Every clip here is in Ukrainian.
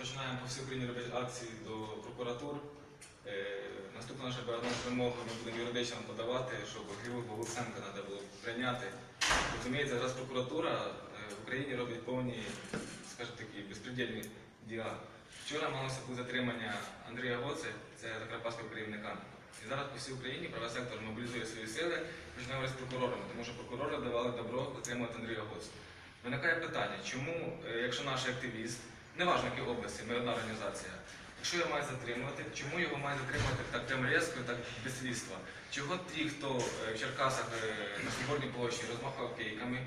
починаємо по всій Україні робити акції до прокуратур. Е, Наступна наша одна з вимог, ми будемо юридично подавати, щоб Григорія Луценка треба було прийняти. Розумієте, зараз прокуратура е, в Україні робить повні, скажімо такі, безпредельні діла. Вчора малося бути затримання Андрія Гоце, це закарпатського керівника. І зараз по всій Україні правий сектор мобілізує свої сили, починає з прокурорами, тому що прокурори давали добро затримувати Андрія Гоце. Виникає питання, чому, е, якщо наш активіст, неважно в якій області, ми одна організація, якщо його мають затримувати, чому його мають затримати так прям різко, так без слідства? Чого ті, хто е, в Черкасах е, на Соборній площі розмахав кейками,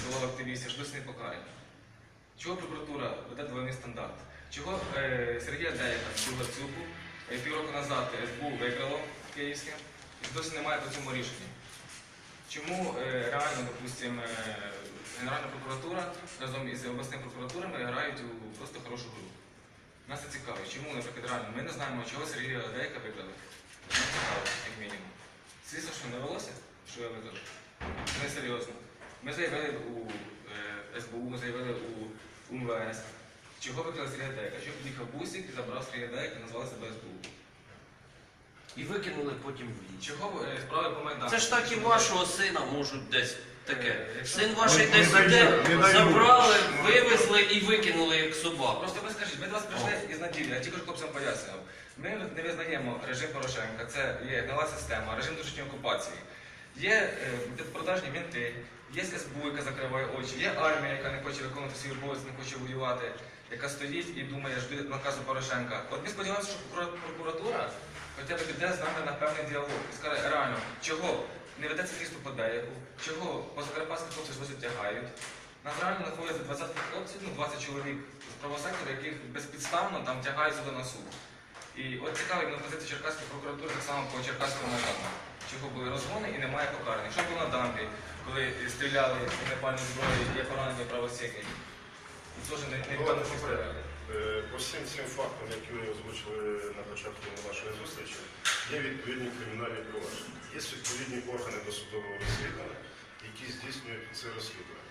вбивав активістів, що досі не покарані? Чого прокуратура веде двойний стандарт? Чого е, Сергія Деяка з Цюбу е, півроку назад СБУ виграло київське і досі немає по цьому рішення? Чому е, реально, допустимо, е, Генеральна прокуратура разом із обласними прокуратурами грають у просто хорошу гру? Нас це цікавить. Чому, наприклад, реально ми не знаємо, чого Сергія Дейка виграли? Нас цікаво, як мінімум. Слідство, що не велося, що я виграв? Це не серйозно. Ми заявили у е, СБУ, ми заявили у УМВС. Чого викрали Сергія Дейка? Що під'їхав бусик і забрав Сергія Дейка і назвали себе СБУ? І викинули потім в ліс. Чого е, справи по Майдану? Це ж так і вашого сина можуть десь таке. Е, Син ваш Не десь не забрали, вивезли і викинули як собаку. Просто ви скажіть, ми до вас прийшли із наділі, я тільки ж хлопцям пояснював. Ми не визнаємо режим Порошенка, це є гнила система, режим зручної окупації. Є е, продажні мінти, є СБУ, яка закриває очі, є армія, яка не хоче виконувати свій обов'язок, не хоче воювати, яка стоїть і думає, жди наказу Порошенка. От ми сподіваємося, що прокура- прокуратура хоча б піде з нами на певний діалог і скаже, реально, чого не ведеться слідство по деяку, чого позакарпатських хлопців щось тягають. Нас реально знаходиться 20 хлопців, ну 20 чоловік з правосектору, яких безпідставно там тягають сюди на суд. І от цікавить на позиції Черкаської прокуратури так само по Черкаському майдану. Чого були розгони і немає покарання. Що було на дамбі, коли стріляли з непальної зброї, є поранені правосеки. І теж не, не, не, не стріляли. Е, По всім цим фактам, які ви озвучили на початку нашої зустрічі, є відповідні кримінальні провадження. Є відповідні органи досудового розслідування, які здійснюють це розслідування.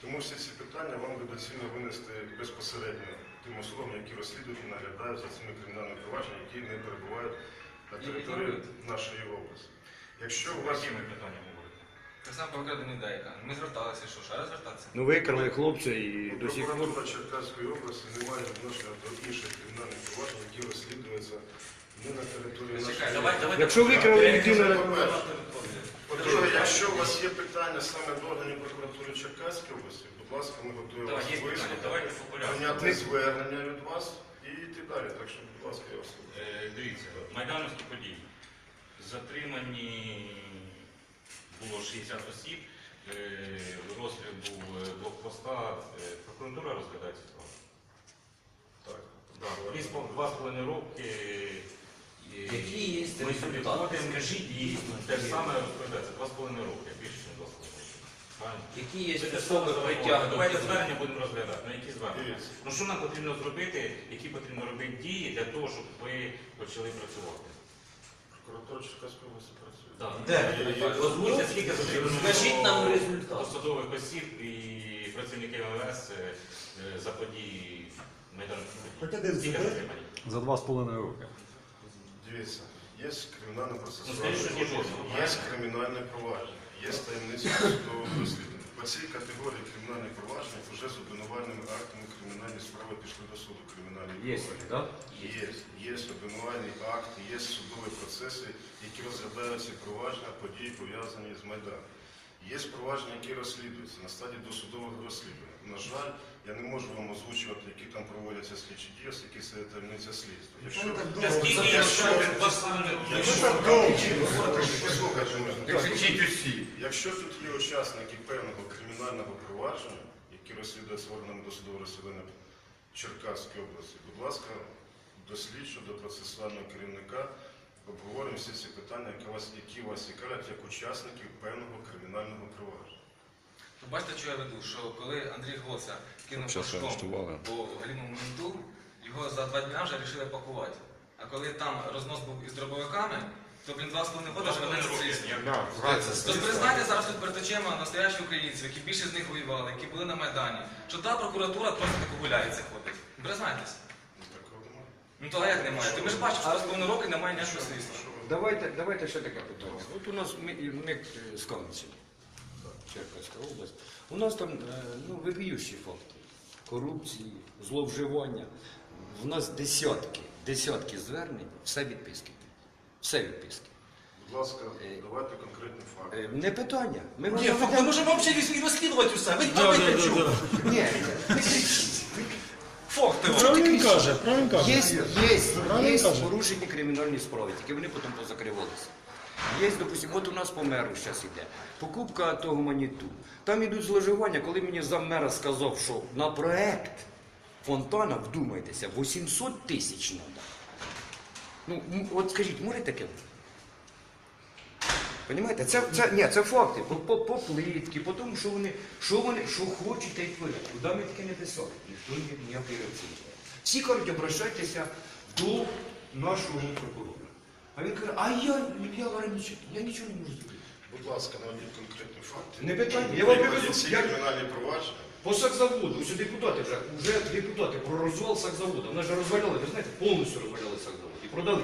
Тому всі ці питання вам би доцільно винести безпосередньо тим особам, які розслідують і наглядають за цими кримінальними провадженнями, які не перебувають на території нашої області. Якщо у вас питаннями говорите? Так само по викраденню деяка. Ми зверталися, що ще раз звертатися? Ну викрали хлопця і до сих пор. Прокуратура Черкаської області не має відношення до інших кримінальних проваджень, які розслідуються не на території Чекай, нашої Давай, давай. Якщо викрали людину, По-друге, якщо у вас є питання саме до органів прокуратури Черкаської області, будь ласка, ми готові Так, вас є питання, вислухати, давайте по порядку. прийняти звернення від вас і йти далі. Так що, будь ласка, я вас слухаю. Е, Дивіться, майдановські події. Затримані було 60 осіб, е, розстріл був е, блокпоста. Е, Прокуратура розглядає цю справу. Так. Да, Два з половиною роки. Які є Ми сюди результати? ходимо, Скажіть дійсно. те ж саме розповідається. Два з половиною роки, більше, ніж два з половиною роки. Правильно? Які є те особи саме Давайте звернення будемо розглядати. На які звернення? Дивіться. Ну що нам потрібно зробити, які потрібно робити дії для того, щоб ви почали працювати? Черкаської області працює. Так. Де? Є- є- Озвучте, скільки потрібно Скажіть нам результат. посадових осіб і працівників МВС е, е, за події Майдану. Хоча десь Скільки зупини. затримані? За два з половиною роки. Дивіться, є кримінальне Ну, скажіть, що процесуальне є жодного, є правильно? кримінальне провадження, є таємниця судового розслідування. По цій категорії кримінальних проваджень вже з обвинувальними актами кримінальні справи пішли до суду. Кримінальні Є, провадження. Є, є обвинувальні акти, є судові процеси, які розглядаються провадження, події пов'язані з Майданом. Є провадження, які розслідуються на стадії досудового розслідування. На жаль, я не можу вам озвучувати, які там проводяться слідчі дії, оскільки це таємниця слідства. Якщо. Якщо тут є учасники певного кримінального провадження, які розслідуються органами досудового розслідування Черкаської області, будь ласка, до слідчого, до процесуального керівника обговоримо всі ці питання, які вас, які вас цікавлять як учасників певного кримінального провадження. Ви бачите, що я веду, що коли Андрій Гоца кинув Щас арештували. по галімому менту, його за два дня вже вирішили пакувати. А коли там рознос був із дробовиками, то блін два з половиною года вже вони слідство. Тож признайте зараз тут перед очима настоящих українців, які більше з них воювали, які були на Майдані, що та прокуратура просто так гуляється ходить. Признайтеся. Ну то а як немає? Ти ми ж бачиш, що з роки немає ніякого слідства. Давайте, давайте ще таке питання. От у нас ми, ми е, з Кам'янців, Черкаська область. У нас там е, ну, вибіючі факти корупції, зловживання. У нас десятки, десятки звернень, все відписки. Все відписки. Будь ласка, давайте конкретні факти. Е, Не питання. Ми Ні, можемо ми можемо взагалі розслідувати усе. Ви давайте чому? Ні, ні, кричіть. Факти. Що ти кричиш? каже, правильно каже. Є, є, є каже. порушені кримінальні справи, тільки вони потім позакривалися. Є, допустим, от у нас по меру зараз іде. Покупка того маніту. Там ідуть зловживання, коли мені заммера сказав, що на проект фонтана, вдумайтеся, 800 тисяч треба. Ну, от скажіть, може таке? бути? Понімаєте? Це, це, ні, це факти. По, по, по плитки, по тому, що вони, що вони, що хочуть, та й творять. Куди ми таке не писали? Ніхто ні- ніякої реакції. Всі кажуть, обращайтеся до нашого прокурора. А він каже, а я, я нічого, я нічого не можу зробити. Будь ласка, наведіть конкретні факти. Не питання. Я вам Які приведу. ці Я, кримінальні провадження. по сакзаводу, ось депутати вже, вже депутати про розвал сакзаводу. Вони ж розваляли, ви знаєте, повністю розваляли сакзавод і продали.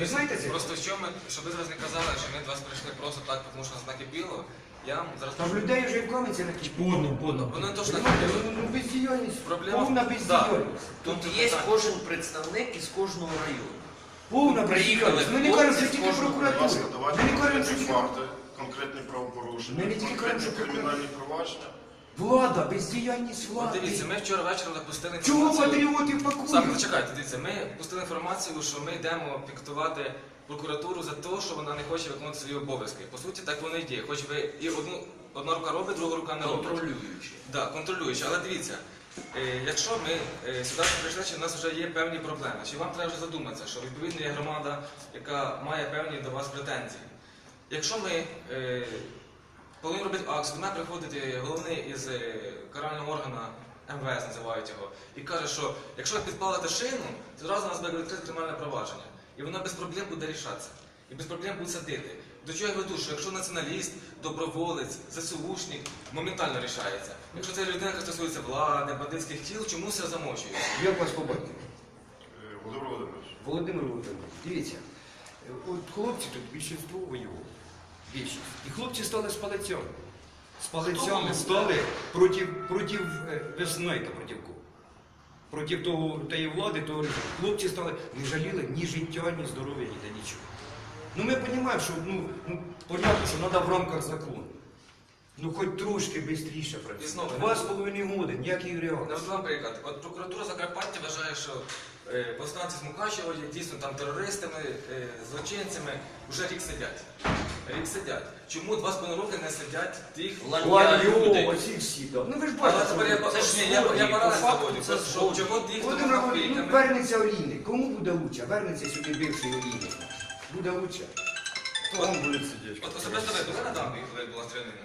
Ви знаєте це? Просто що ми, щоб ви зараз не казали, що ми до вас прийшли просто так, тому що нас накипіло, я вам зараз Там людей вже і в камінці на Подно, подно. Воно то ж Понимаєте, накипіло. ну, ну, бездіяльність, Проблема- повна Да. бездіяльність. Тут є кожен представник із кожного району. Повна Приїхали бездіяльність. Ми не хлопці кажемо, що з тільки кожного- Будь прокуратура. ласка, давайте Ми не кажемо, що конкретні тільки факти, конкретні правопорушення, Ми не тільки конкретні кажемо, що кримінальні провадження. Влада, бездіяльність От влади. дивіться, ми вчора вечором напустили Чого інформацію. патріотів Саме пакують? зачекайте, дивіться, ми пустили інформацію, що ми йдемо піктувати прокуратуру за те, що вона не хоче виконувати свої обов'язки. По суті, так воно і діє. Хоч ви і одну одна рука робить, друга рука не робить. Контролюючи. Да, контролюючи. Але дивіться, е, якщо ми е, сюди прийшли, чи в нас вже є певні проблеми, чи вам треба вже задуматися, що відповідно є громада, яка має певні до вас претензії. Якщо ми е, повинні робити акцію, до мене приходить е, головний із е, карального органу МВС, називають його, і каже, що якщо ви підпалите шину, то одразу у нас буде відкрите кримінальне провадження. І воно без проблем буде рішатися. І без проблем буде садити. До чого я веду, що якщо націоналіст, доброволець, ЗСУшник, моментально рішається. Якщо це людина, яка стосується влади, бандитських тіл, чомусь все замовчується. Як вас побачили? Е, Володимир Володимирович, Володимир Володимирович, дивіться, от хлопці тут більшість воювали. Більшість. І хлопці стали з палицями. З палицями стали проти, проти е, ви знаєте, проти? Проти того, тієї влади, того режиму. Хлопці стали, не жаліли ні життя, ні здоров'я, ні та нічого. Ну ми розуміємо, що ну, ну, понятно, що треба в рамках закону. Ну хоч трошки швидше І працювати. Два з половиною годи, ніяких реакцій. Наведу вам приклад. От прокуратура Закарпаття вважає, що е, повстанці з Мукачева є дійсно там терористами, е, злочинцями, вже рік сидять. Рік сидять. Чому два з половиною роки не сидять тих Ланья людей. Оці всі, да. Ну ви ж Але бачите, тепер я, що- Це ж ні, я, я злодії, паралель по факту заводю. це Що- злодії. Чого тих, хто Володимир махав Володимирович, ну, вернеться Олійник. Кому буде лучше? Вернеться сюди бивший Олійник. Буде лучше. От, от особисто ви були на дамбі, коли була стрілянина?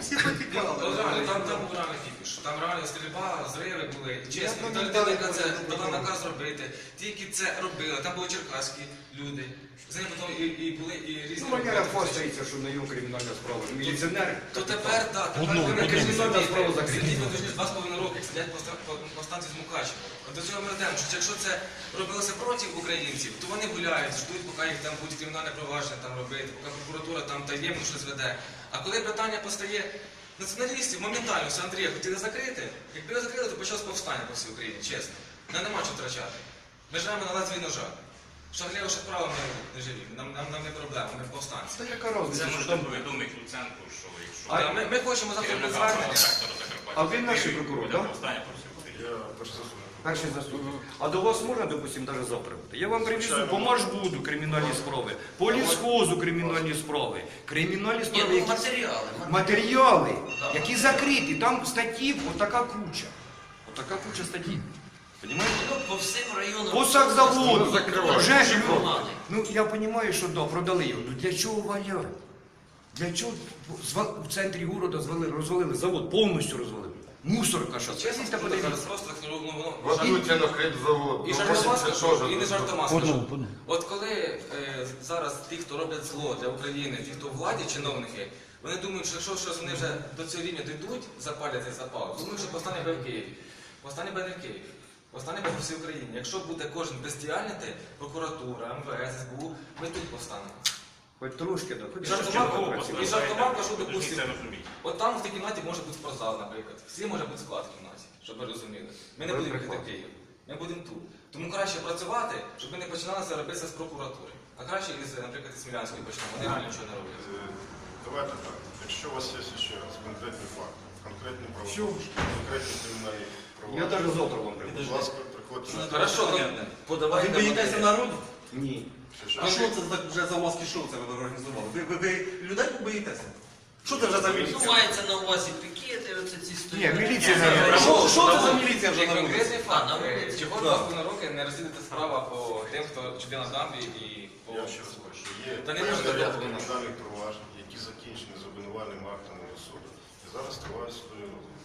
Всі От реально, там, там був реально кіпіш. Там реально стрільба, зриви були. Чесно, та людина, яка це дала наказ робити, ті, які це робили, там були черкаські люди. За ними потім і, і були і різні. Ну, Валера роботи. фостається, що на його кримінальна справа. Міліціонери. То тепер так, тепер Одну, одну. Кримінальна справа закрита. сидіть дуже два з половиною роки, сидять повста- по- повстанці з Мукачева. От До цього ми йдемо, що якщо це робилося проти українців, то вони гуляють, ждуть, поки їх там будуть кримінальне провадження там робити, поки прокуратура там таємно щось веде. А коли питання постає націоналістів, моментально все Андрія хотіли закрити. Якби його закрили, то почалось повстання по всій Україні, чесно. Нам нема чого втрачати. Ми живемо на лезві ножа. Шаглєво ще право ми не живі. Нам, нам, нам не проблема, ми повстанці. Та яка Це розниця, що там... повідомити Луценку, що якщо А Та ми, ми хочемо завтра керівник звернення. Закарпаття А ви наш прокурор, да? повстання заступник. Перший заступник. А до вас можна, допустим, навіть завтра бути? Я вам привезу по Машбуду кримінальні справи, по лісхозу кримінальні справи, кримінальні Ні, справи, ну які матеріали. матеріали, які закриті. Там статті отака куча. Отака куча статті. Понимаєте? Ну, по всім районам. Сакзаводу. Закривають. Вже ж. Ну я розумію, що да, продали його. Ну для чого валяти? Для чого Зва- в центрі города звалили, розвалили завод, повністю розвалили. Мусорка що. Чесно, Скажіть, та це подивіться. зараз просто ну, воно Вадуться на хлібзавод. і Ну, жартома це і не жартома Подумав, скажу. подумав. От коли е, зараз ті, хто роблять зло для України, ті, хто в владі, чиновники, вони думають, що якщо щось вони вже до цього рівня дійдуть, запалять цей запал, думають, що повстання буде в Києві. Повстання буде не в Києві. Постане по всій Україні. Якщо буде кожен бездіяльнити, прокуратура, МВС, СБУ, ми тут постанемо. Хоч трошки, да, хоч І жартував, і жартував, кажу, Ви ж допустим, це розумієте. От там в тій кімнаті може бути спортзал, наприклад. Всі може бути склад в кімнаті, щоб ви розуміли. Ми не будемо їхати в. Київ. Ми будемо тут. Тому краще працювати, щоб ми не починали це робити з прокуратури. А краще із, наприклад, із Смілянської почнемо. Вони реально нічого не роблять. Е, Давайте так. Якщо у вас є ще раз конкретні факти, конкретні правопорушення, конкретні кримінальні Я навіть завтра вам приведу. будь ласка, приходьте на Хорошо, ну, А подавайте ви боїтеся народу? Ні. А що? це так вже за маски шоу це ви організували? Ви, ви, ви людей боїтеся? Що це вже за Ну, міліція? мається на увазі пікети, оце ці Ні, міліція не Що, що це за міліція вже Як на вулиці? конкретний факт, А, на вулиці. чого два роки не розслідується справа по тим, хто чуде дамбі і по... Я ще раз кажу, є Та не можна ряд так, кримінальних проваджень, які закінчені з обвинувальним актом суду, і зараз триває судові розгляд.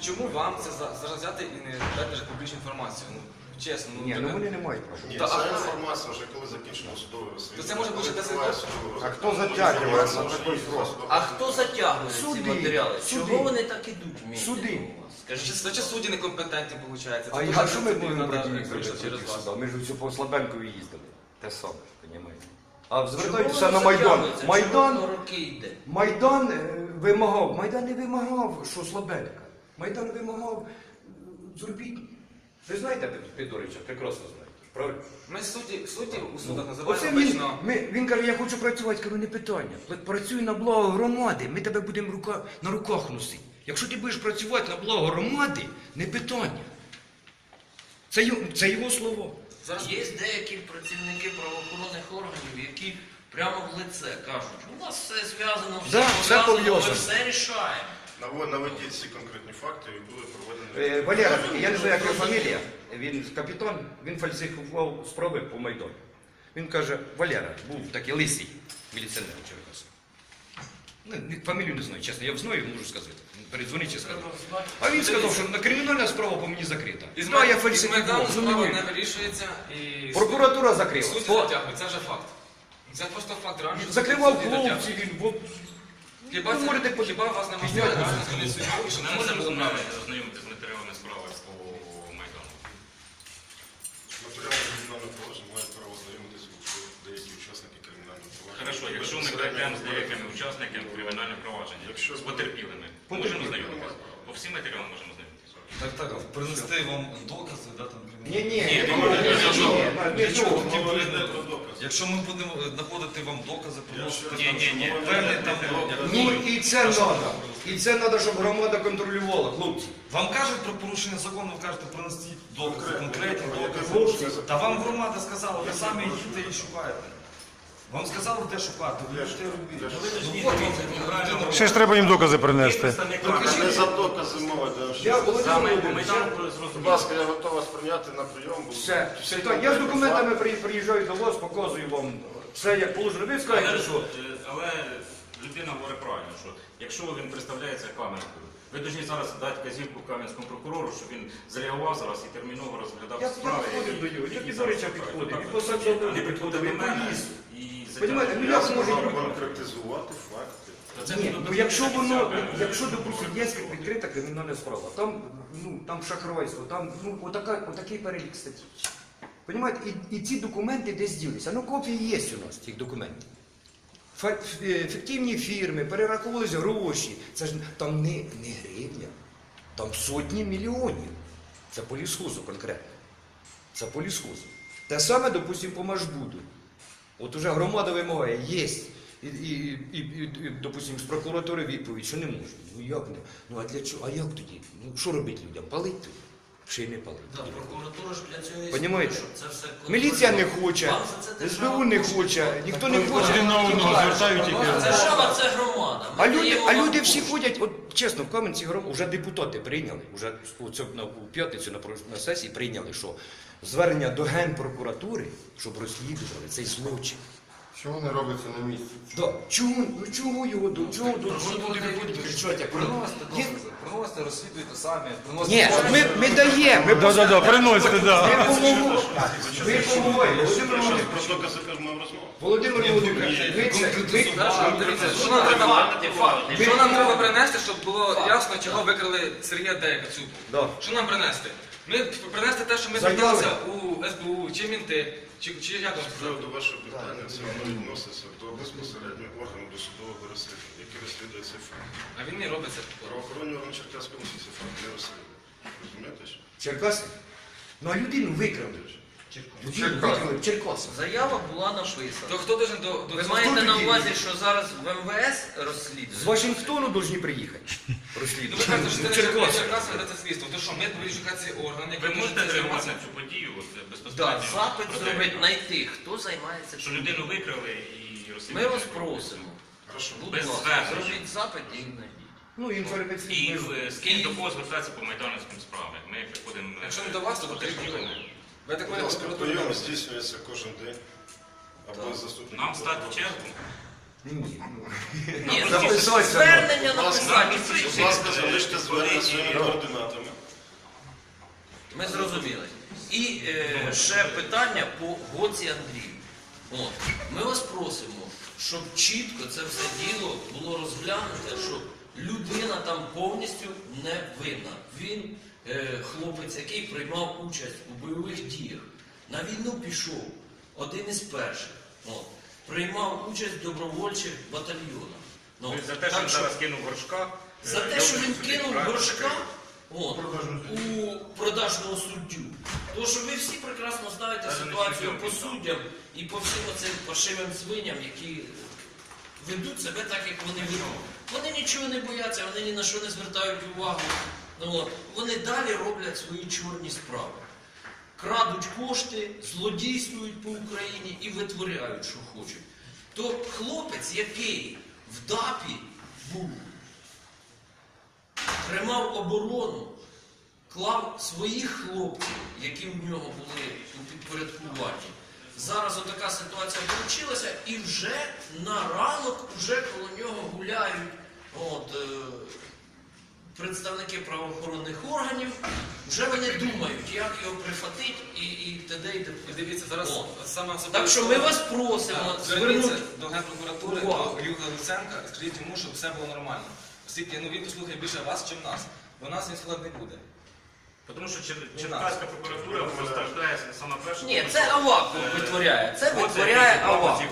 Чому вам це за- зараз взяти і не дати вже публічну інформацію? Ну, чесно, ну, Ні, ну не- вони не мають права. Ні, Та, ця інформація вже коли закінчено судове розслідування. То це може бути коли десять судове А розслідування. хто затягує Інформація на вже такий є срок? А хто затягує ці матеріали? суди. Чого вони так ідуть? мені Суди. у вас? Скажіть, Значить, Значить, судді некомпетентні, виходить. А я- що ми будемо проти них робити через вас? суда? Ми ж усю по Слабенкові їздили. Те саме, розумієте? А чого звертайтеся воно на Майдан. затягується? Чого Майдан, воно роки йде? Майдан е, вимагав, Майдан не вимагав, що Слабенка. Майдан вимагав, зробіть. Ви знаєте Підорича, прекрасно знаєте. Правильно? Ми судді, судді у судах Оце називаємо він, обично. ми, він каже, я хочу працювати, кажу, не питання. Працюй на благо громади, ми тебе будемо рука, на руках носити. Якщо ти будеш працювати на благо громади, не питання. Це, його- це його слово. Зараз Є деякі працівники правоохоронних органів, які прямо в лице кажуть, у нас все зв'язано, все Да, все пов'язано, ми пов'язано. все рішаємо. Наведіть ці конкретні факти і були проведені. Е, Валера, я не знаю, як його фамілія. Він капітан, він фальсифікував справи по Майдану. Він каже, Валера, був такий лисий міліціонер у Черкасах. Ну, ні, фамілію не знаю, чесно, я знаю, можу сказати. Передзвоніть і сказати. А він сказав, що на кримінальна справа по мені закрита. із Да, я Майдану фальсифікував. Ну, справа не вирішується і Прокуратура закрила. судді По- затягують, це вже факт. Це просто факт реально. що Закривав судді він от, Хіба Ну, це, можете по- хіба вас не підняти можна реально змінити суддю, Ми це можемо ознайомитися з матеріалами справи по Майдану. Матеріали кримінального провадження мають право знайомитися деякі учасники кримінального провадження. Хорошо, якщо ми прийдемо з деякими учасниками кримінального провадження, Якщо з потерпілими, можемо знайомитися? По всім матеріалам можемо знайомитися. Так, так, принести вам докази, да, там, Ні, ні, Ні, ні, ну, ні, ні, для чого? ні, Для чого? ні, Мова йде про доказ. Якщо ми будемо е, знаходити вам докази, приносити Ні, ні, ні. певний там як- Ну і це треба. І це треба, щоб громада контролювала, хлопці. Вам кажуть про порушення закону, ви кажете, принести докази, конкретні докази. Та вам громада сказала, ви самі їдете і шукаєте. Вам сказали, де шукати, ви ж робіть. Ну, людина Ще ж треба їм докази принести. Не за докази мова, я вам Я Володимир Володимирович, Будь ласка, я готова вас прийняти на прийом. бо все, все, так, я з документами при- приїжджаю до вас, показую вам все, як положено. Ви скажете, що але людина говорить правильно, що якщо він представляється Кам'янською, ви повинні зараз дати казівку Кам'янському прокурору, щоб він зреагував зараз і терміново розглядав я, я справи. підходив які- до його, я підходив, і по Вони підходив, і до мене Понімаєте, ну, як Я може можу бути? факти. Ні, ну якщо воно, якщо, допустимо, є відкрита кримінальна справа, там, ну, там шахрайство, там, ну, отака, отакий перелік статті. Понімаєте, і, і ці документи десь ділися. Ну, копії є у нас цих документів. Е, Фіктивні фірми, перераховувались гроші. Це ж там не, не гривня, там сотні мільйонів. Це по лісхозу конкретно. Це по лісхозу. Те саме, допустимо, по Машбуду. От уже громада вимагає, є. І, і, і, і, допустимо, з прокуратури відповідь, що не можна. Ну як не? Ну а для чого? А як тоді? Ну що робити людям? Палить тут? Чи не палить? Да, прокуратура ж для цього і Понімаєте? існує, щоб це все Міліція не хоче, Вам це СБУ не хоче. ніхто не хоче. Один на одного звертають тільки. Держава це громада. Ми А люди, даємо а вам люди всі кошти. ходять, от чесно, в Кам'янці гром вже депутати прийняли, вже у, цьому- на, у п'ятницю на, про- на сесії прийняли, що звернення до Генпрокуратури, щоб розслідували цей злочин. Що не робиться на місці? Да. Чого, ну чого його до чого до чого люди виходять кричать, як Приносите докази, приносите, розслідуйте самі, приносите. Ні, ми, ми даємо, ми Да, да, да, приносите, да. Ми помогли. Ми помогли. Володимир Володимирович. про докази кажемо розмову. Володимир Володимирович, ви це, ви, дивіться, що нам треба, що нам треба принести, щоб було ясно, чого викрили Сергія Дейка цю. Да. Що нам принести? Ми принести те, що ми Заяви. зверталися у СБУ, чи мінти, чи, чи як вам сказати? приводу вашого питання, це воно відноситься до безпосереднього органу досудового розслідування, який розслідує цей факт. А він не робить це. Правоохоронний орган Черкаської області цей факт не розслідує. Розумієте? що? Черкаси? Ну а людину викрали. Викрали в Заява була написана. То хто должен до, до Ви маєте на увазі, що зараз в МВС З? Вашингтону повинні приїхати. Ну ви кажете, що В це не Черкасах. Черкаси, але це слідство. То що, ми повинні шукати цей орган, який може можете це реагувати займатися? на цю подію от, Да, безпосередньо? запит Про те, зробити, знайти, хто займається Що цим. людину викрали і Ми вас просимо. Хорошо. Будь Без ласка, звернення. зробіть запит і. Ну, інформаційні. І е, з ким до кого звертатися по майданівським справам. Ми приходимо... е, Якщо не до вас, то до тих. Ви так Будь мене ласка, прийом здійснюється кожен день. Або з заступником. Нам стати в чергу? Ні, ну. Ні, Записатися звернення Будь ласка, написати. Будь ласка, залиште звернення своїми координатами. Ми зрозуміли. І е, ще питання по Гоці Андрію. От. Ми вас просимо, щоб чітко це все діло було розглянуте, що людина там повністю не винна. Він хлопець, який приймав участь у бойових діях. На війну пішов один із перших. От. Приймав участь в добровольчих батальйонах. Ну, за те, що він зараз кинув горшка? за е, те, що він кинув горшка от, у продажного суддю. Тому що ви всі прекрасно знаєте ситуацію по суддям і по всім оцим пошивим свиням, які ведуть себе так, як вони ведуть. Вони нічого не бояться, вони ні на що не звертають увагу. Ну. Вони далі роблять свої чорні справи. Крадуть кошти, злодійствують по Україні і витворяють, що хочуть. То хлопець, який в ДАПі був, тримав оборону, клав своїх хлопців, які в нього були у підпорядкуванні. Зараз отака ситуація вийшла, і вже на ранок вже коло нього гуляють от, е, представники правоохоронних органів. Вже вони думають, як його прихватити і, і т.д. і т.п. Дивіться, зараз О. саме особливо. Так що ми вас просимо Так, Зверніться звернути. до Генпрокуратури, увагу. до Юрія Луценка, скажіть йому, щоб все було нормально. Оскільки ну, він послухає більше вас, ніж нас. Бо нас він слухати не буде. Тому що Чер- Черкаська прокуратура постраждає саме перше. Ні, це е, витворяє. Це витворяє Аваков. ці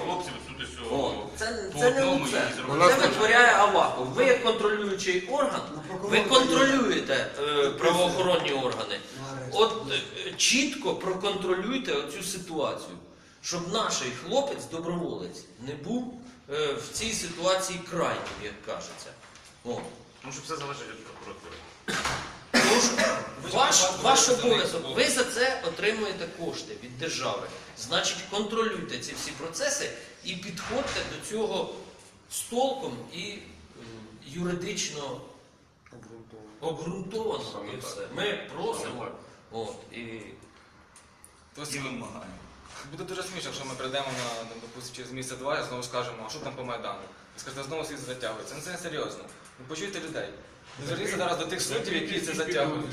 О, це, не одному Це витворяє Аваков. Ви як контролюючий орган, ви контролюєте е, правоохоронні органи. От е, чітко проконтролюйте оцю ситуацію, щоб наш хлопець, доброволець, не був е, в цій ситуації крайнім, як кажеться. О. Тому що все залежить від прокуратури. Тож, ваш, ваш обов'язок, ви за це отримуєте кошти від держави. Значить, контролюйте ці всі процеси і підходьте до цього з толком і юридично обґрунтовано. Саме І так. все. Ми просимо. От, і Тобто, Буде дуже смішно, якщо ми прийдемо на, там, допустим, через місяць-два і знову скажемо, а що там по Майдану? Ви скажете, знову світ затягується. Ну це не серйозно. Ну почуйте людей. Зверніться зараз до тих суддів, які це затягують.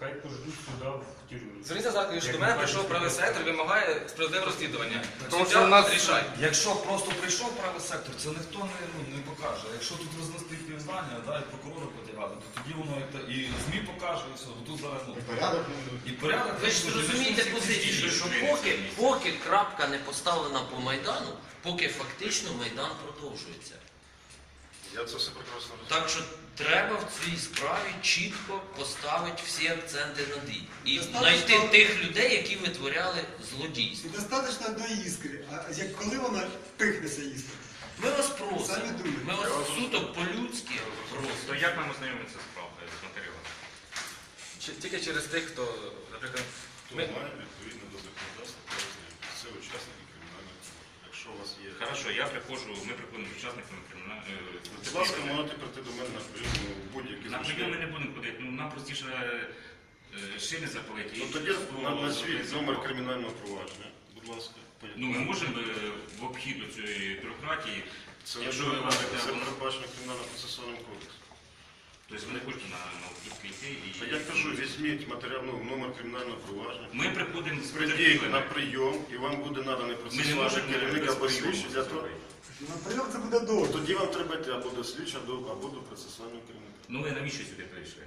Хай пождуть сюди в тюрмі. Зверніться зараз, що до мене прийшов правий сектор вимагає справедливе розслідування. Тому Суддя, нас- рішай. Якщо просто прийшов правий сектор, це ніхто не, ну, не покаже. Якщо тут рознести півзнання, да, і прокурора потягати, то тоді воно і, та- і ЗМІ покаже, і все. Бо тут зараз ну, Порядок і порядок. ви ж розумієте позицію, що поки, поки крапка не поставлена по Майдану, поки фактично Майдан продовжується. Я це все прекрасно розумію. Так що треба в цій справі чітко поставити всі акценти над «і». і знайти тих людей, які витворяли злодійство. Достаточно до іскри. А як коли вона пихнеться іскра? Ми вас просимо, Самі думайте. ми вас суто по-людськи То як нам ознайомитися з справою, з матеріалом? Чи- Тільки через тих, хто, наприклад, Хто ми, має відповідно до законодавства, це учасники Якщо у вас є... Хорошо, я приходжу, ми приходимо з учасниками кримінальної. Будь ласка, можете прийти до мене на прийом будь-які На прийом ми не будемо ходити, ну нам простіше е, шини запалити. Ну тоді просто на, назвіть зробити номер кримінального провадження. Будь ласка, Ну ми можемо е, в обхід до цієї бюрократії, Це, якщо ви говорите, це воно- передбачено кримінально-процесуальним кодексом. Тобто ви не хочете на, на йти і... А я кажу, візьміть матеріал, ну, номер кримінального провадження. Ми приходимо з Прийдіть на прийом і вам буде наданий Ми не процесуальний можемо керівник без або прийому слідчий для того. На прийом це буде довго. Тоді вам треба йти або до слідчого, або- або до процесуального керівника. Ну ви навіщо сюди прийшли?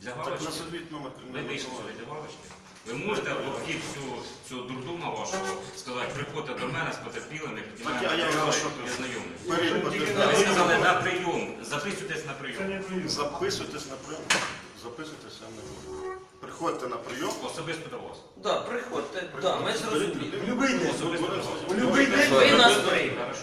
Для Так галочки. назовіть номер Ви кримінального вийшли сюди провадження. для галочки. Ви можете в обхід цього, цього дурдума вашого сказати, приходьте до мене з потерпілими, Так, а я піднімаємо що я знайомий. Перед Ви потерпілим. сказали на прийом, записуйтесь на прийом. Записуйтесь на прийом. Записуйтесь на прийом. Приходьте на прийом. Особисто до вас. Да, приходьте, да, ми зрозуміли. Любий день. Особисто до вас. В любий день. Ви нас приймете.